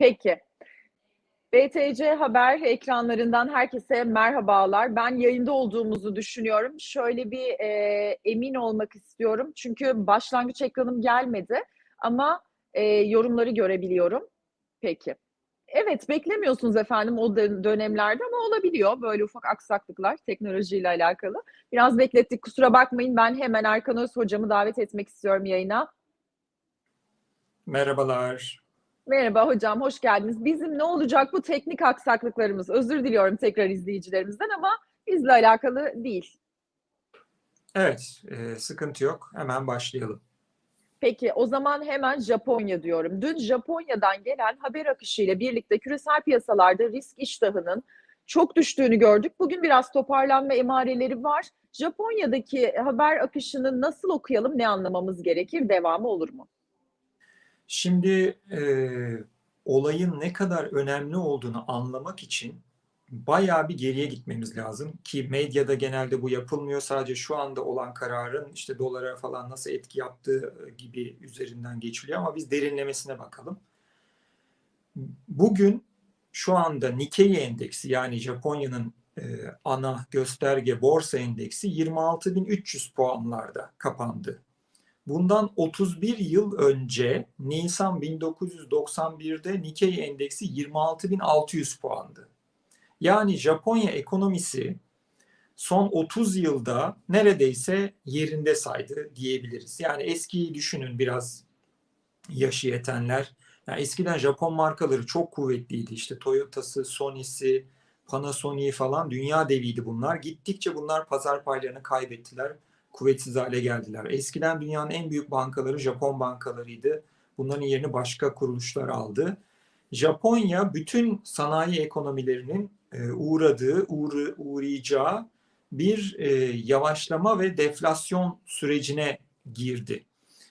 Peki. BTC Haber ekranlarından herkese merhabalar. Ben yayında olduğumuzu düşünüyorum. Şöyle bir e, emin olmak istiyorum. Çünkü başlangıç ekranım gelmedi ama e, yorumları görebiliyorum. Peki. Evet, beklemiyorsunuz efendim o dönemlerde ama olabiliyor böyle ufak aksaklıklar teknolojiyle alakalı. Biraz beklettik kusura bakmayın. Ben hemen Erkan Öz hocamı davet etmek istiyorum yayına. Merhabalar. Merhaba hocam, hoş geldiniz. Bizim ne olacak bu teknik aksaklıklarımız? Özür diliyorum tekrar izleyicilerimizden ama bizle alakalı değil. Evet, e, sıkıntı yok. Hemen başlayalım. Peki o zaman hemen Japonya diyorum. Dün Japonya'dan gelen haber akışıyla birlikte küresel piyasalarda risk iştahının çok düştüğünü gördük. Bugün biraz toparlanma emareleri var. Japonya'daki haber akışını nasıl okuyalım, ne anlamamız gerekir, devamı olur mu? Şimdi e, olayın ne kadar önemli olduğunu anlamak için bayağı bir geriye gitmemiz lazım ki medyada genelde bu yapılmıyor. Sadece şu anda olan kararın işte dolara falan nasıl etki yaptığı gibi üzerinden geçiliyor ama biz derinlemesine bakalım. Bugün şu anda Nikkei endeksi yani Japonya'nın e, ana gösterge borsa endeksi 26.300 puanlarda kapandı. Bundan 31 yıl önce Nisan 1991'de Nikkei endeksi 26.600 puandı. Yani Japonya ekonomisi son 30 yılda neredeyse yerinde saydı diyebiliriz. Yani eskiyi düşünün biraz yaşı yetenler. Yani eskiden Japon markaları çok kuvvetliydi. İşte Toyota'sı, Sony'si, Panasonic'i falan dünya deviydi bunlar. Gittikçe bunlar pazar paylarını kaybettiler kuvvetsiz hale geldiler. Eskiden dünyanın en büyük bankaları Japon bankalarıydı. Bunların yerini başka kuruluşlar aldı. Japonya bütün sanayi ekonomilerinin e, uğradığı, uğra, uğrayacağı bir e, yavaşlama ve deflasyon sürecine girdi.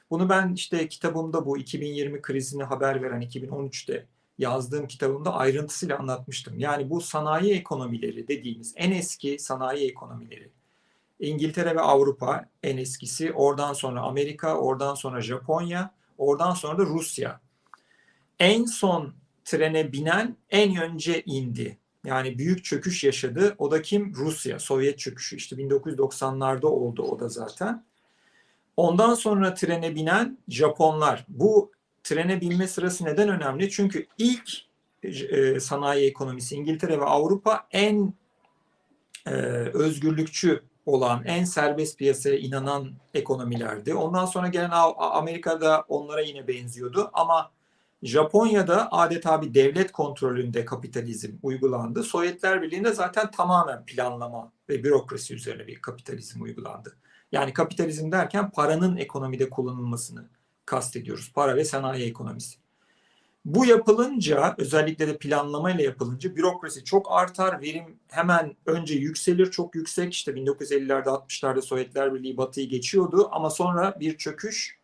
Bunu ben işte kitabımda bu 2020 krizini haber veren 2013'te yazdığım kitabımda ayrıntısıyla anlatmıştım. Yani bu sanayi ekonomileri dediğimiz en eski sanayi ekonomileri İngiltere ve Avrupa en eskisi. Oradan sonra Amerika, oradan sonra Japonya, oradan sonra da Rusya. En son trene binen en önce indi. Yani büyük çöküş yaşadı. O da kim? Rusya. Sovyet çöküşü. İşte 1990'larda oldu o da zaten. Ondan sonra trene binen Japonlar. Bu trene binme sırası neden önemli? Çünkü ilk e, sanayi ekonomisi İngiltere ve Avrupa en e, özgürlükçü olan, en serbest piyasaya inanan ekonomilerdi. Ondan sonra gelen Amerika'da onlara yine benziyordu ama Japonya'da adeta bir devlet kontrolünde kapitalizm uygulandı. Sovyetler Birliği'nde zaten tamamen planlama ve bürokrasi üzerine bir kapitalizm uygulandı. Yani kapitalizm derken paranın ekonomide kullanılmasını kastediyoruz. Para ve sanayi ekonomisi. Bu yapılınca özellikle de planlamayla yapılınca bürokrasi çok artar. Verim hemen önce yükselir çok yüksek. İşte 1950'lerde 60'larda Sovyetler Birliği batıyı geçiyordu ama sonra bir çöküş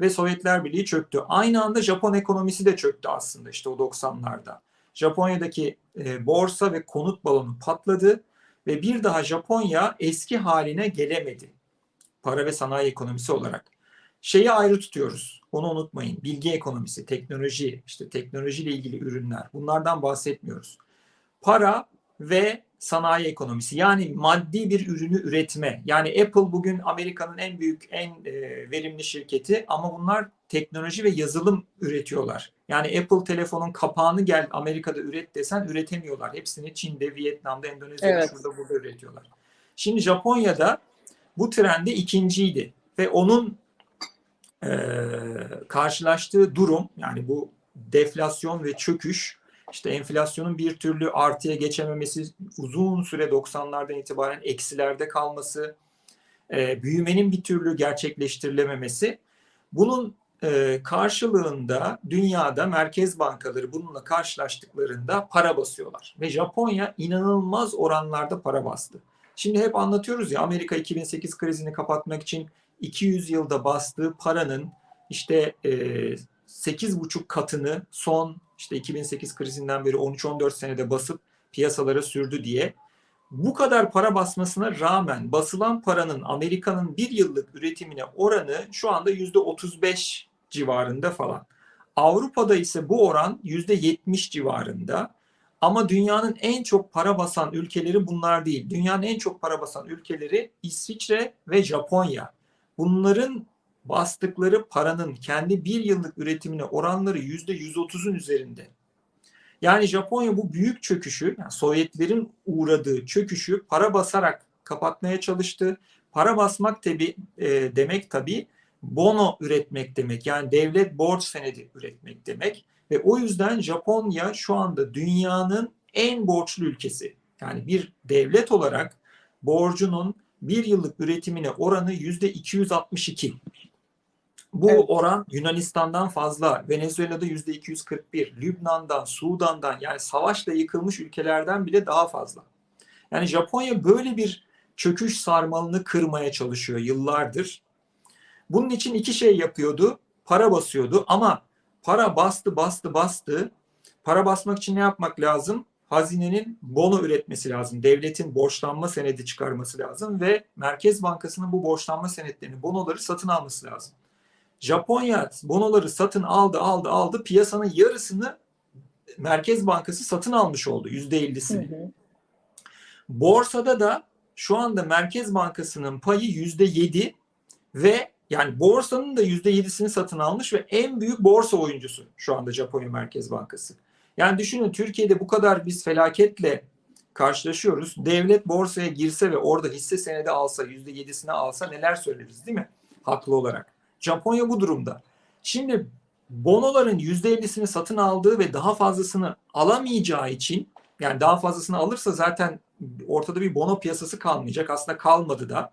ve Sovyetler Birliği çöktü. Aynı anda Japon ekonomisi de çöktü aslında işte o 90'larda. Japonya'daki e, borsa ve konut balonu patladı ve bir daha Japonya eski haline gelemedi. Para ve sanayi ekonomisi olarak. Şeyi ayrı tutuyoruz. Onu unutmayın. Bilgi ekonomisi, teknoloji, işte teknolojiyle ilgili ürünler. Bunlardan bahsetmiyoruz. Para ve sanayi ekonomisi. Yani maddi bir ürünü üretme. Yani Apple bugün Amerika'nın en büyük, en e, verimli şirketi ama bunlar teknoloji ve yazılım üretiyorlar. Yani Apple telefonun kapağını gel Amerika'da üret desen üretemiyorlar. Hepsini Çin'de, Vietnam'da, Endonezya'da, evet. şurada burada üretiyorlar. Şimdi Japonya'da bu trende ikinciydi ve onun karşılaştığı durum yani bu deflasyon ve çöküş işte enflasyonun bir türlü artıya geçememesi uzun süre 90'lardan itibaren eksilerde kalması e, büyümenin bir türlü gerçekleştirilememesi bunun e, karşılığında dünyada merkez bankaları bununla karşılaştıklarında para basıyorlar ve Japonya inanılmaz oranlarda para bastı. Şimdi hep anlatıyoruz ya Amerika 2008 krizini kapatmak için 200 yılda bastığı paranın işte e, 8,5 katını son işte 2008 krizinden beri 13-14 senede basıp piyasalara sürdü diye bu kadar para basmasına rağmen basılan paranın Amerika'nın bir yıllık üretimine oranı şu anda yüzde 35 civarında falan. Avrupa'da ise bu oran %70 civarında. Ama dünyanın en çok para basan ülkeleri bunlar değil. Dünyanın en çok para basan ülkeleri İsviçre ve Japonya. Bunların bastıkları paranın kendi bir yıllık üretimine oranları %130'un üzerinde. Yani Japonya bu büyük çöküşü, yani Sovyetlerin uğradığı çöküşü para basarak kapatmaya çalıştı. Para basmak tabi e, demek tabii bono üretmek demek. Yani devlet borç senedi üretmek demek. Ve o yüzden Japonya şu anda dünyanın en borçlu ülkesi. Yani bir devlet olarak borcunun bir yıllık üretimine oranı yüzde 262. Bu Evet. oran Yunanistan'dan fazla, Venezuela'da yüzde 241, Lübnan'dan, Sudan'dan yani savaşla yıkılmış ülkelerden bile daha fazla. Yani Japonya böyle bir çöküş sarmalını kırmaya çalışıyor yıllardır. Bunun için iki şey yapıyordu. Para basıyordu ama para bastı bastı bastı. Para basmak için ne yapmak lazım? Hazinenin bono üretmesi lazım. Devletin borçlanma senedi çıkarması lazım ve Merkez Bankası'nın bu borçlanma senetlerini, bonoları satın alması lazım. Japonya bonoları satın aldı, aldı, aldı. Piyasanın yarısını Merkez Bankası satın almış oldu. Yüzde ellisini. Borsada da şu anda Merkez Bankası'nın payı yüzde yedi ve yani borsanın da yüzde yedisini satın almış ve en büyük borsa oyuncusu şu anda Japonya Merkez Bankası. Yani düşünün Türkiye'de bu kadar biz felaketle karşılaşıyoruz. Devlet borsaya girse ve orada hisse senedi alsa yüzde yedisini alsa neler söyleriz değil mi? Haklı olarak. Japonya bu durumda. Şimdi bonoların yüzde ellisini satın aldığı ve daha fazlasını alamayacağı için yani daha fazlasını alırsa zaten ortada bir bono piyasası kalmayacak. Aslında kalmadı da.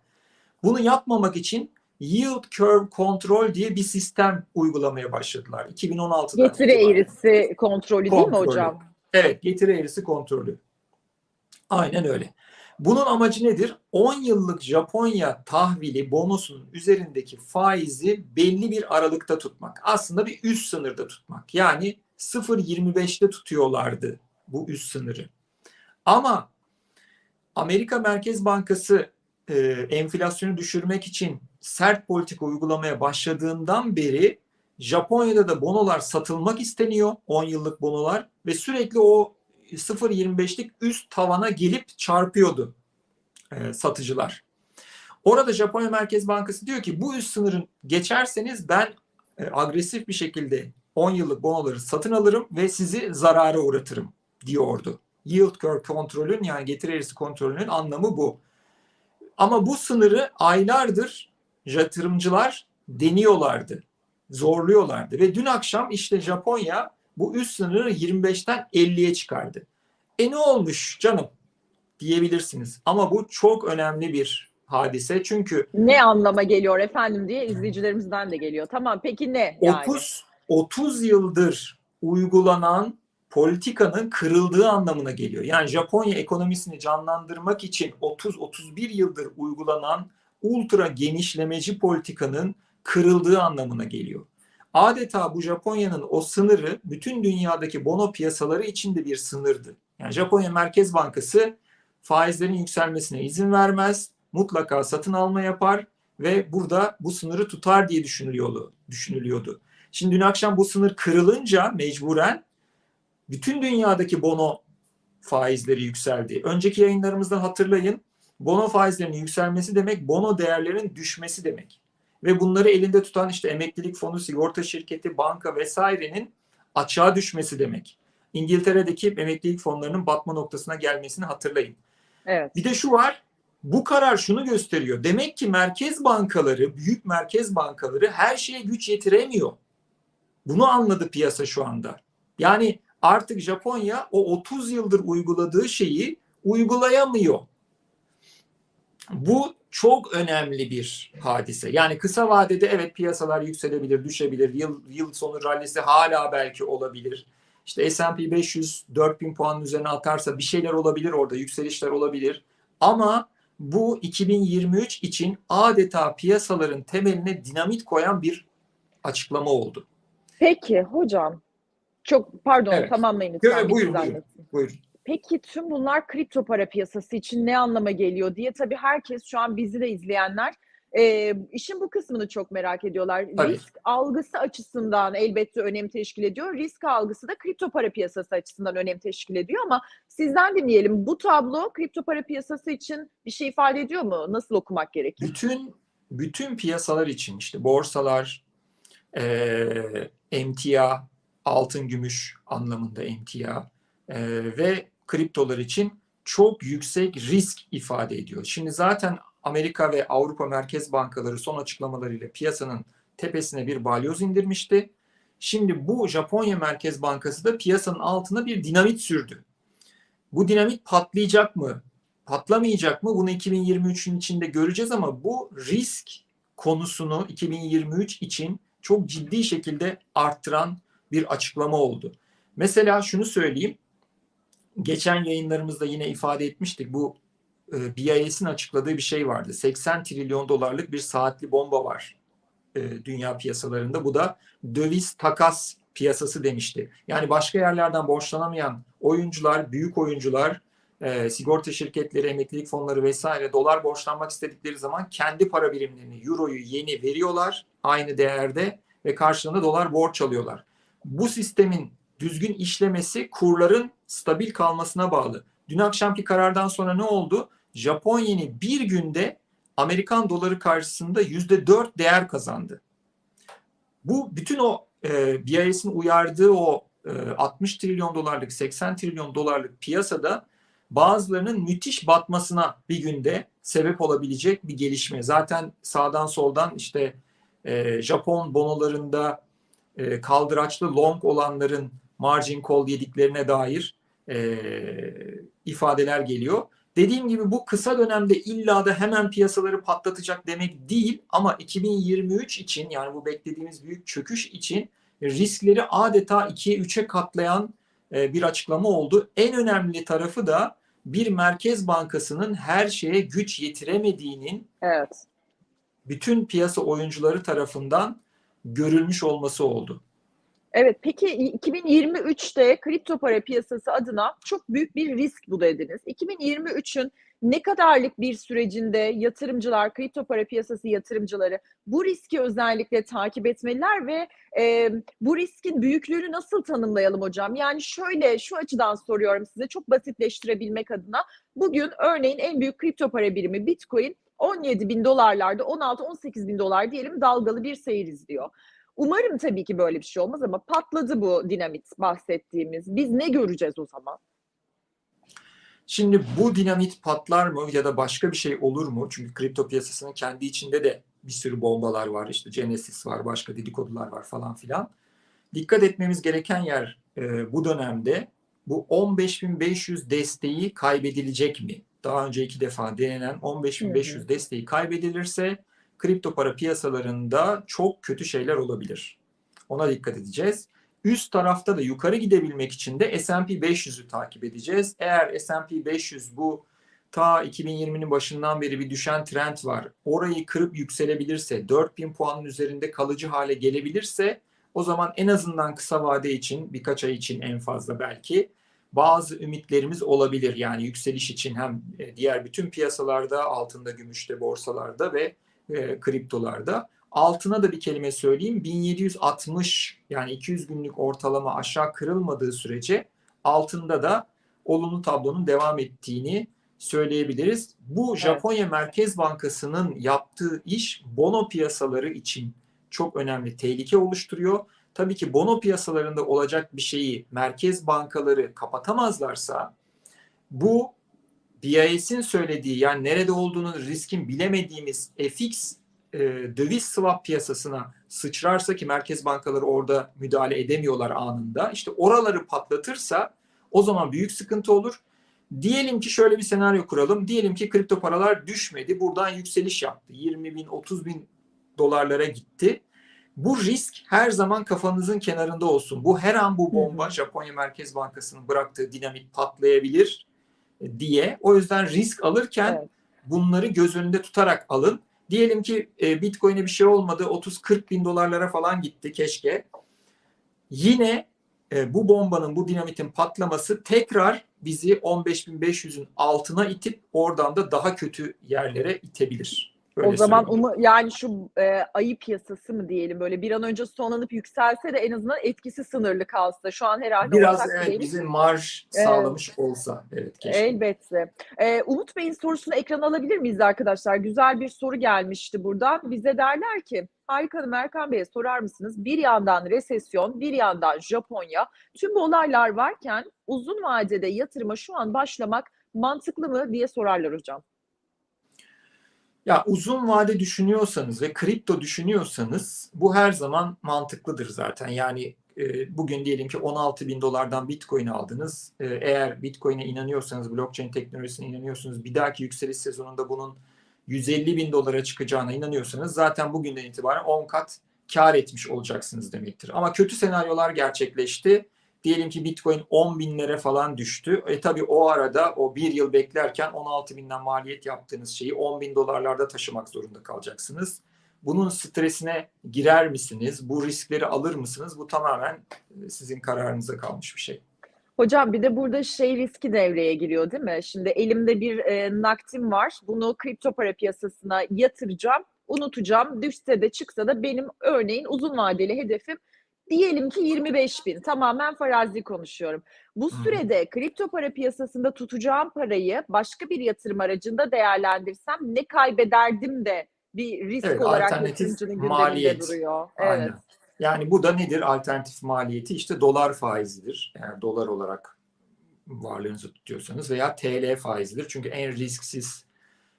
Bunu yapmamak için yield curve control diye bir sistem uygulamaya başladılar. 2016'da. Getiri eğrisi kontrolü değil mi Kontrolü. hocam? Evet, getiri eğrisi kontrolü. Aynen öyle. Bunun amacı nedir? 10 yıllık Japonya tahvili bonosunun üzerindeki faizi belli bir aralıkta tutmak. Aslında bir üst sınırda tutmak. Yani 0.25'te tutuyorlardı bu üst sınırı. Ama Amerika Merkez Bankası e, enflasyonu düşürmek için sert politika uygulamaya başladığından beri Japonya'da da bonolar satılmak isteniyor 10 yıllık bonolar ve sürekli o 0.25'lik üst tavana gelip çarpıyordu e, satıcılar. Orada Japonya Merkez Bankası diyor ki bu üst sınırın geçerseniz ben e, agresif bir şekilde 10 yıllık bonoları satın alırım ve sizi zarara uğratırım diyordu. Yield curve kontrolün yani getiri eğrisi kontrolünün anlamı bu. Ama bu sınırı aylardır yatırımcılar deniyorlardı, zorluyorlardı ve dün akşam işte Japonya bu üst sınırı 25'ten 50'ye çıkardı. E ne olmuş canım diyebilirsiniz ama bu çok önemli bir hadise çünkü Ne anlama geliyor efendim diye izleyicilerimizden de geliyor. Tamam peki ne yani? 30 30 yıldır uygulanan politikanın kırıldığı anlamına geliyor. Yani Japonya ekonomisini canlandırmak için 30-31 yıldır uygulanan ultra genişlemeci politikanın kırıldığı anlamına geliyor. Adeta bu Japonya'nın o sınırı bütün dünyadaki bono piyasaları için de bir sınırdı. Yani Japonya Merkez Bankası faizlerin yükselmesine izin vermez, mutlaka satın alma yapar ve burada bu sınırı tutar diye düşünülüyordu. düşünülüyordu. Şimdi dün akşam bu sınır kırılınca mecburen bütün dünyadaki bono faizleri yükseldi. Önceki yayınlarımızdan hatırlayın. Bono faizlerinin yükselmesi demek bono değerlerinin düşmesi demek. Ve bunları elinde tutan işte emeklilik fonu, sigorta şirketi, banka vesairenin açığa düşmesi demek. İngiltere'deki emeklilik fonlarının batma noktasına gelmesini hatırlayın. Evet. Bir de şu var. Bu karar şunu gösteriyor. Demek ki merkez bankaları, büyük merkez bankaları her şeye güç yetiremiyor. Bunu anladı piyasa şu anda. Yani artık Japonya o 30 yıldır uyguladığı şeyi uygulayamıyor. Bu çok önemli bir hadise. Yani kısa vadede evet piyasalar yükselebilir, düşebilir. Yıl, yıl sonu rallisi hala belki olabilir. İşte S&P 500 4000 puanın üzerine atarsa bir şeyler olabilir orada, yükselişler olabilir. Ama bu 2023 için adeta piyasaların temeline dinamit koyan bir açıklama oldu. Peki hocam. Çok pardon Evet. tamamlayın lütfen. Bir buyurun, buyurun. Buyurun. Peki tüm bunlar kripto para piyasası için ne anlama geliyor diye tabii herkes şu an bizi de izleyenler e, işin bu kısmını çok merak ediyorlar. Tabii. Risk algısı açısından elbette önem teşkil ediyor. Risk algısı da kripto para piyasası açısından önem teşkil ediyor ama sizden dinleyelim. Bu tablo kripto para piyasası için bir şey ifade ediyor mu? Nasıl okumak gerekir? Bütün bütün piyasalar için işte borsalar, eee, emtia, altın gümüş anlamında emtia eee, ve kriptolar için çok yüksek risk ifade ediyor. Şimdi zaten Amerika ve Avrupa Merkez Bankaları son açıklamalarıyla piyasanın tepesine bir balyoz indirmişti. Şimdi bu Japonya Merkez Bankası da piyasanın altına bir dinamit sürdü. Bu dinamit patlayacak mı? Patlamayacak mı? Bunu 2023'ün içinde göreceğiz ama bu risk konusunu 2023 için çok ciddi şekilde arttıran bir açıklama oldu. Mesela şunu söyleyeyim. Geçen yayınlarımızda yine ifade etmiştik. Bu e, BIS'in açıkladığı bir şey vardı. 80 trilyon dolarlık bir saatli bomba var e, dünya piyasalarında. Bu da döviz takas piyasası demişti. Yani başka yerlerden borçlanamayan oyuncular, büyük oyuncular, e, sigorta şirketleri, emeklilik fonları vesaire dolar borçlanmak istedikleri zaman kendi para birimlerini, euroyu yeni veriyorlar aynı değerde ve karşılığında dolar borç alıyorlar. Bu sistemin düzgün işlemesi kurların stabil kalmasına bağlı. Dün akşamki karardan sonra ne oldu? Japon yeni bir günde Amerikan doları karşısında yüzde dört değer kazandı. Bu bütün o e, BIS'in uyardığı o e, 60 trilyon dolarlık 80 trilyon dolarlık piyasada bazılarının müthiş batmasına bir günde sebep olabilecek bir gelişme. Zaten sağdan soldan işte e, Japon bonolarında e, kaldıraçlı long olanların margin call yediklerine dair e, ifadeler geliyor. Dediğim gibi bu kısa dönemde illa da hemen piyasaları patlatacak demek değil ama 2023 için yani bu beklediğimiz büyük çöküş için riskleri adeta 2'ye 3'e katlayan e, bir açıklama oldu. En önemli tarafı da bir merkez bankasının her şeye güç yetiremediğinin Evet. bütün piyasa oyuncuları tarafından görülmüş olması oldu. Evet, peki 2023'te kripto para piyasası adına çok büyük bir risk bu dediniz. 2023'ün ne kadarlık bir sürecinde yatırımcılar, kripto para piyasası yatırımcıları bu riski özellikle takip etmeliler ve e, bu riskin büyüklüğünü nasıl tanımlayalım hocam? Yani şöyle, şu açıdan soruyorum size çok basitleştirebilmek adına. Bugün örneğin en büyük kripto para birimi Bitcoin 17 bin dolarlarda, 16-18 bin dolar diyelim dalgalı bir seyir izliyor. Umarım tabii ki böyle bir şey olmaz ama patladı bu dinamit bahsettiğimiz. Biz ne göreceğiz o zaman? Şimdi bu dinamit patlar mı ya da başka bir şey olur mu? Çünkü kripto piyasasının kendi içinde de bir sürü bombalar var. İşte Genesis var, başka dedikodular var falan filan. Dikkat etmemiz gereken yer e, bu dönemde bu 15.500 desteği kaybedilecek mi? Daha önce iki defa denenen 15.500 desteği kaybedilirse kripto para piyasalarında çok kötü şeyler olabilir. Ona dikkat edeceğiz. Üst tarafta da yukarı gidebilmek için de S&P 500'ü takip edeceğiz. Eğer S&P 500 bu ta 2020'nin başından beri bir düşen trend var. Orayı kırıp yükselebilirse, 4000 puanın üzerinde kalıcı hale gelebilirse o zaman en azından kısa vade için, birkaç ay için en fazla belki bazı ümitlerimiz olabilir. Yani yükseliş için hem diğer bütün piyasalarda, altında, gümüşte, borsalarda ve e, kriptolarda. Altına da bir kelime söyleyeyim. 1760 yani 200 günlük ortalama aşağı kırılmadığı sürece altında da olumlu tablonun devam ettiğini söyleyebiliriz. Bu Evet. Japonya Merkez Bankası'nın yaptığı iş bono piyasaları için çok önemli tehlike oluşturuyor. Tabii ki bono piyasalarında olacak bir şeyi merkez bankaları kapatamazlarsa bu BIS'in söylediği yani nerede olduğunu riskin bilemediğimiz FX e, döviz swap piyasasına sıçrarsa ki merkez bankaları orada müdahale edemiyorlar anında. İşte oraları patlatırsa o zaman büyük sıkıntı olur. Diyelim ki şöyle bir senaryo kuralım. Diyelim ki kripto paralar düşmedi. Buradan yükseliş yaptı. 20 bin, 30 bin dolarlara gitti. Bu risk her zaman kafanızın kenarında olsun. Bu her an bu bomba Japonya Merkez Bankası'nın bıraktığı dinamit patlayabilir diye. O yüzden risk alırken Evet. bunları göz önünde tutarak alın. Diyelim ki e, Bitcoin'e bir şey olmadı. 30-40 bin dolarlara falan gitti keşke. Yine e, bu bombanın, bu dinamitin patlaması tekrar bizi 15.500'ün altına itip oradan da daha kötü yerlere itebilir. Öyle o zaman umu- yani şu e, ayı piyasası mı diyelim böyle bir an önce sonlanıp yükselse de en azından etkisi sınırlı kalsa. Şu an herhalde biraz evet, değil. bize marj Evet. sağlamış olsa evet keşke. Elbette. Ee, Umut Bey'in sorusunu ekrana alabilir miyiz arkadaşlar? Güzel bir soru gelmişti buradan. Bize derler ki, Harika Hanım Erkan Bey'e sorar mısınız? Bir yandan resesyon, bir yandan Japonya. Tüm bu olaylar varken uzun vadede yatırıma şu an başlamak mantıklı mı diye sorarlar hocam. Ya uzun vade düşünüyorsanız ve kripto düşünüyorsanız bu her zaman mantıklıdır zaten. Yani e, bugün diyelim ki 16 bin dolardan Bitcoin aldınız. E, eğer Bitcoin'e inanıyorsanız, blockchain teknolojisine inanıyorsunuz, bir dahaki yükseliş sezonunda bunun 150 bin dolara çıkacağına inanıyorsanız zaten bugünden itibaren 10 kat kar etmiş olacaksınız demektir. Ama kötü senaryolar gerçekleşti. Diyelim ki Bitcoin 10 binlere falan düştü. E tabi o arada o bir yıl beklerken 16 binden maliyet yaptığınız şeyi 10 bin dolarlarda taşımak zorunda kalacaksınız. Bunun stresine girer misiniz? Bu riskleri alır mısınız? Bu tamamen e, sizin kararınıza kalmış bir şey. Hocam bir de burada şey riski devreye giriyor değil mi? Şimdi elimde bir e, nakdim var. Bunu kripto para piyasasına yatıracağım, unutacağım. Düşse de çıksa da benim örneğin uzun vadeli hedefim diyelim ki 25 bin. Tamamen farazi konuşuyorum. Bu sürede kripto para piyasasında tutacağım parayı başka bir yatırım aracında değerlendirsem ne kaybederdim de bir risk Evet, olarak yatırımcının maliyet. duruyor. Aynen. Evet. Yani bu da nedir? Alternatif maliyeti işte dolar faizidir. Eğer dolar olarak varlığınızı tutuyorsanız veya TL faizidir. Çünkü en risksiz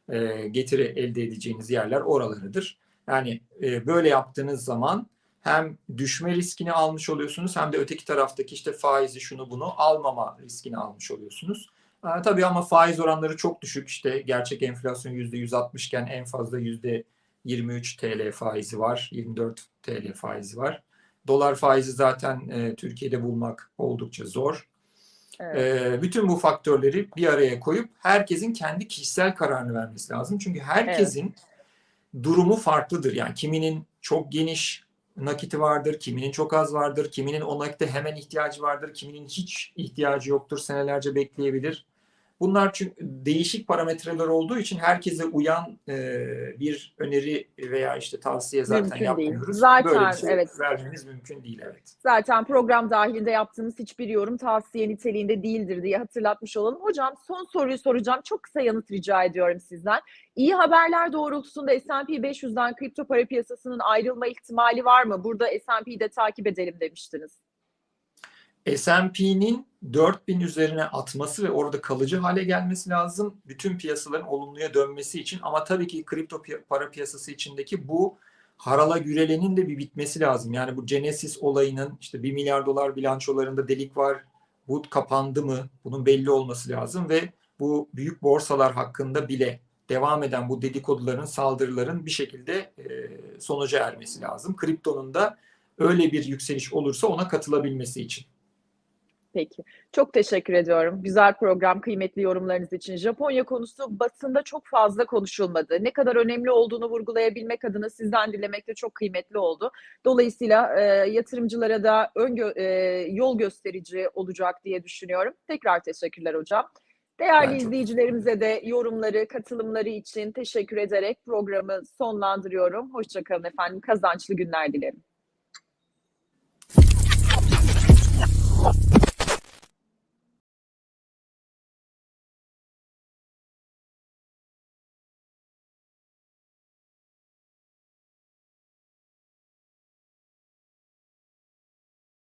e, getiri elde edeceğiniz yerler oralarıdır. Yani e, böyle yaptığınız zaman hem düşme riskini almış oluyorsunuz hem de öteki taraftaki işte faizi şunu bunu almama riskini almış oluyorsunuz. E, tabii ama faiz oranları çok düşük. İşte gerçek enflasyon %160 iken en fazla %23 TL faizi var, 24 TL faizi var. Dolar faizi zaten e, Türkiye'de bulmak oldukça zor. evet. Ee, bütün bu faktörleri bir araya koyup herkesin kendi kişisel kararını vermesi lazım. Çünkü herkesin durumu farklıdır. Yani kiminin çok geniş nakiti vardır, kiminin çok az vardır, kiminin o nakite hemen ihtiyacı vardır, kiminin hiç ihtiyacı yoktur, senelerce bekleyebilir. Bunlar çünkü değişik parametreler olduğu için herkese uyan e, bir öneri veya işte tavsiye zaten Mümkün değil. yapmıyoruz. Zaten, Böyle bir şey evet. vermemiz mümkün değil evet. Zaten program dahilinde yaptığımız hiçbir yorum tavsiye niteliğinde değildir diye hatırlatmış olalım. Hocam son soruyu soracağım. Çok kısa yanıt rica ediyorum sizden. İyi haberler doğrultusunda S&P 500'den kripto para piyasasının ayrılma ihtimali var mı? Burada S&P'yi de takip edelim demiştiniz. S&P'nin 4000 üzerine atması ve orada kalıcı hale gelmesi lazım. Bütün piyasaların olumluya dönmesi için ama tabii ki kripto para piyasası içindeki bu harala gürelenin de bir bitmesi lazım. Yani bu Genesis olayının işte 1 milyar dolar bilançolarında delik var. Bu kapandı mı? Bunun belli olması lazım ve bu büyük borsalar hakkında bile devam eden bu dedikoduların, saldırıların bir şekilde e, sonuca ermesi lazım. Kriptonun da öyle bir yükseliş olursa ona katılabilmesi için. Peki. Çok teşekkür ediyorum. Güzel program, kıymetli yorumlarınız için. Japonya konusu basında çok fazla konuşulmadı. Ne kadar önemli olduğunu vurgulayabilmek adına sizden dinlemek de çok kıymetli oldu. Dolayısıyla e, yatırımcılara da ön gö- e, yol gösterici olacak diye düşünüyorum. Tekrar teşekkürler hocam. Değerli Ben çok izleyicilerimize de yorumları, katılımları için teşekkür ederek programı sonlandırıyorum. Hoşçakalın efendim. Kazançlı günler dilerim.